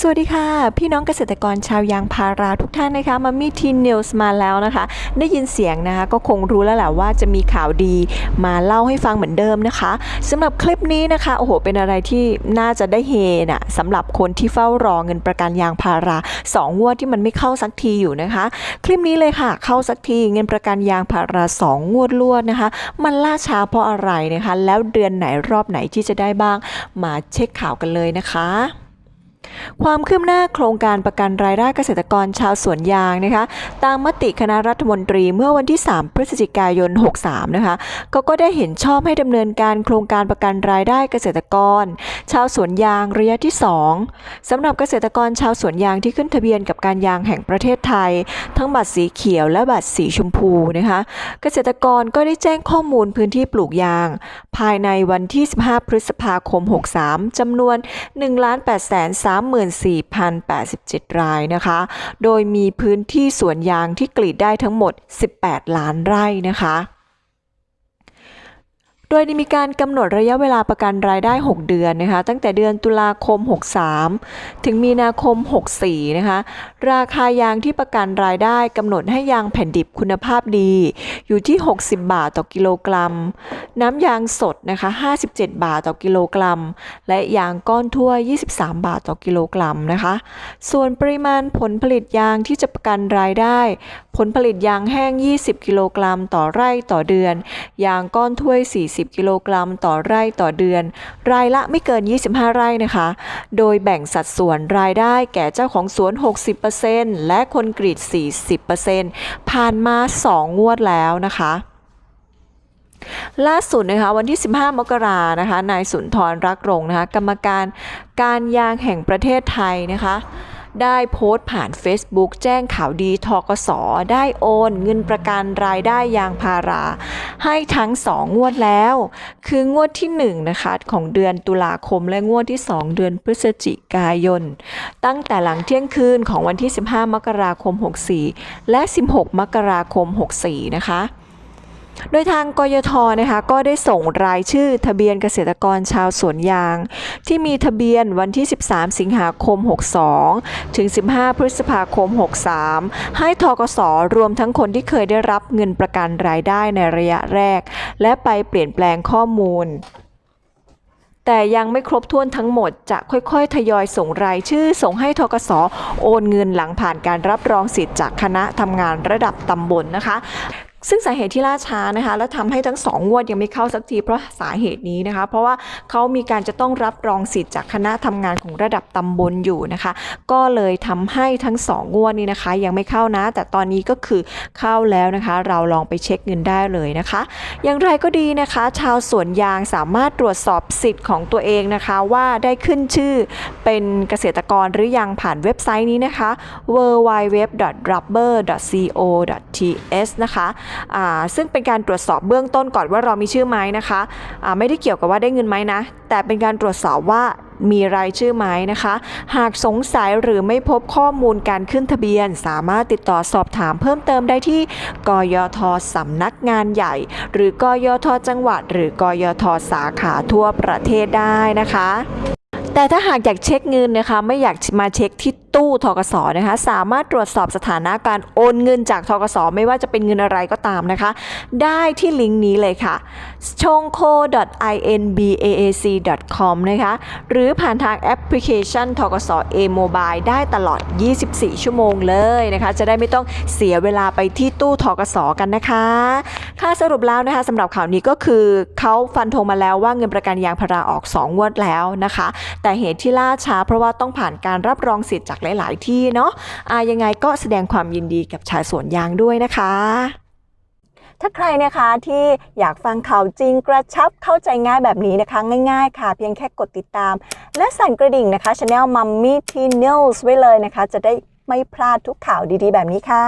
สวัสดีค่ะ พี่น้องเกษตรกรชาวยางพาราทุกท่านนะคะมามีทีนิวส์มาแล้วนะคะ ได้ยินเสียงนะคะ ก็คงรู้แล้วแหละว่าจะมีข่าวดีมาเล่าให้ฟังเหมือนเดิมนะคะสำหรับคลิปนี้นะคะโอ้โหเป็นอะไรที่น่าจะได้เฮน่ะสำหรับคนที่เฝ้ารอเงินประกันยางพาราสองงวดที่มันไม่เข้าสักทีอยู่นะคะ คลิปนี้เลยค่ะ เข้าสักทีเงินประกันยางพาราสองงวดลวดนะคะ มันล่าช้าเพราะอะไรนะคะ แล้วเดือนไหนรอบไหนที่จะได้บ้างมาเช็คข่าวกันเลยนะคะ ความคืบหน้าโครงการประกันรายได้เกษตรกรชาวสวนยางนะคะตามมติคณะรัฐมนตรีเมื่อวันที่ 3 พฤศจิกายน 63 นะคะก็ก็ได้เห็นชอบให้ดำเนินการโครงการประกันรายได้เกษตรกร ชาวสวนยางระยะที่ 2สำหรับเกษตรกรชาวสวนยางที่ขึ้นทะเบียนกับการยางแห่งประเทศไทย ทั้งบัตรสีเขียวและบัตรสีชมพูนะคะเกษตรกรก็ได้แจ้งข้อมูลพื้นที่ปลูกยาง ภายในวันที่ 15 พฤษภาคม 63จำนวน1 8 3 34,087 รายนะคะ โดยมีพื้นที่สวนยางที่กรีดได้ทั้งหมด 18 ล้านไร่นะคะ ดยได้มีการกำหนดระยะเวลาประกันรายได้ 6 เดือนนะคะ ตั้งแต่เดือนตุลาคม 63 ถึงมีนาคม 64 นะคะ ราคายางที่ประกันรายได้กำหนดให้ยางแผ่นดิบคุณภาพดี อยู่ที่ 60 บาทต่อกิโลกรัม น้ำยางสดนะคะ 57 บาทต่อกิโลกรัม และยางก้อนทั่ว 23 บาทต่อกิโลกรัมนะคะ ส่วนปริมาณผลผลิตยางที่จะประกันรายได้ ผลผลิตยางแห้ง 20 กิโลกรัม ต่อไร่ต่อเดือน ยางก้อนถ้วย 40กิโลกรัมต่อไร่ต่อเดือน รายละไม่เกิน 25 ไร่นะคะ โดยแบ่งสัดส่วนรายได้แก่เจ้าของสวน 60%และคนกรีด 40%ผ่านมา 2 งวดแล้วนะคะล่าสุดนะคะวันที่ 15 มกรานะคะนายสุนทรรักรงนะคะกรรมการการยางแห่งประเทศไทยนะคะ ได้โพสต์ผ่าน Facebook แจ้งข่าวดีทกสได้โอนเงินประกันรายได้ยางพารา ให้ทั้ง 2 งวดแล้ว คืองวดที่1นะคะของเดือนตุลาคมและงวดที่ 2 เดือนพฤศจิกายน ตั้งแต่หลังเที่ยงคืนของวันที่ 15 มกราคม 64 และ 16 มกราคม 64 นะคะ โดยทางกยทนะคะก็ได้ส่งรายชื่อทะเบียนเกษตรกรชาวสวนยาง ที่มีทะเบียนวันที่ 13 สิงหาคม 62 ถึง 15 พฤษภาคม 63 ให้ทกสรวมทั้งคนที่เคยได้รับเงินประกันรายได้ในระยะแรก และไปเปลี่ยนแปลงข้อมูลแต่ยังไม่ครบถ้วนทั้งหมดจะค่อยๆ ทยอยส่งรายชื่อส่งให้ทกสโอนเงินหลังผ่านการรับรองสิทธิ์จากคณะทำงานระดับตำบลนะคะ ซึ่งสาเหตุที่ล่าช้านะคะและทำให้ทั้งสองงวดยังไม่เข้าสักทีเพราะสาเหตุนี้นะคะ เพราะว่าเขามีการจะต้องรับรองสิทธิ์จากคณะทำงานของระดับตำบลอยู่นะคะ ก็เลยทำให้ทั้งสองงวดนี้นะคะ ยังไม่เข้านะ แต่ตอนนี้ก็คือเข้าแล้วนะคะ เราลองไปเช็คเงินได้เลยนะคะ อย่างไรก็ดีนะคะ ชาวสวนยางสามารถตรวจสอบสิทธิ์ของตัวเองนะคะ ว่าได้ขึ้นชื่อเป็นเกษตรกรหรือยังผ่านเว็บไซต์นี้นะคะ www.rubber.co.th นะคะซึ่งเป็นการตรวจสอบเบื้องต้นก่อนว่าเรามีชื่อไหมนะคะอ่าไม่ได้เกี่ยวกับว่าได้เงินไหมนะ แต่เป็นการตรวจสอบว่ามีรายชื่อไหมนะคะ หากสงสัยหรือไม่พบข้อมูลการขึ้นทะเบียน สามารถติดต่อสอบถามเพิ่มเติมได้ที่กยทสำนักงานใหญ่ หรือกยทจังหวัด หรือกยทสาขาทั่วประเทศได้นะคะ แต่ถ้าหากอยากเช็คเงินนะคะไม่อยากมาเช็คที่ตู้ทกสนะคะ สามารถตรวจสอบสถานะการโอนเงินจากทกสไม่ว่าจะเป็นเงินอะไรก็ตามนะคะ ได้ที่ลิงก์นี้เลยค่ะ c h o n g k o inbaac.com นะคะ หรือผ่านทางแอปพลิเคชันทกส A Mobile ได้ตลอด 24 ชั่วโมงเลยนะคะ จะได้ไม่ต้องเสียเวลาไปที่ตู้ทกสกันนะคะ ค่าสรุปแล้วนะคะสำหรับข่าวนี้ก็คือเขาฟันธงมาแล้วว่าเงินประกันยางพาราออก 2 งวดแล้วนะคะ แต่เหตุที่ล่าช้าเพราะว่าต้องผ่านการรับรองสิทธิ์จากหลาย ๆ ที่เนาะอายังไงก็แสดงความยินดีกับชาวสวนยางด้วยนะคะถ้าใครนะคะที่อยากฟังข่าวจริงกระชับเข้าใจง่ายแบบนี้นะคะ ง่ายๆค่ะ เพียงแค่กดติดตาม และสั่นกระดิ่งนะคะ Channel Mummy T News ไว้เลยนะคะ จะได้ไม่พลาดทุกข่าวดีๆ แบบนี้ค่ะ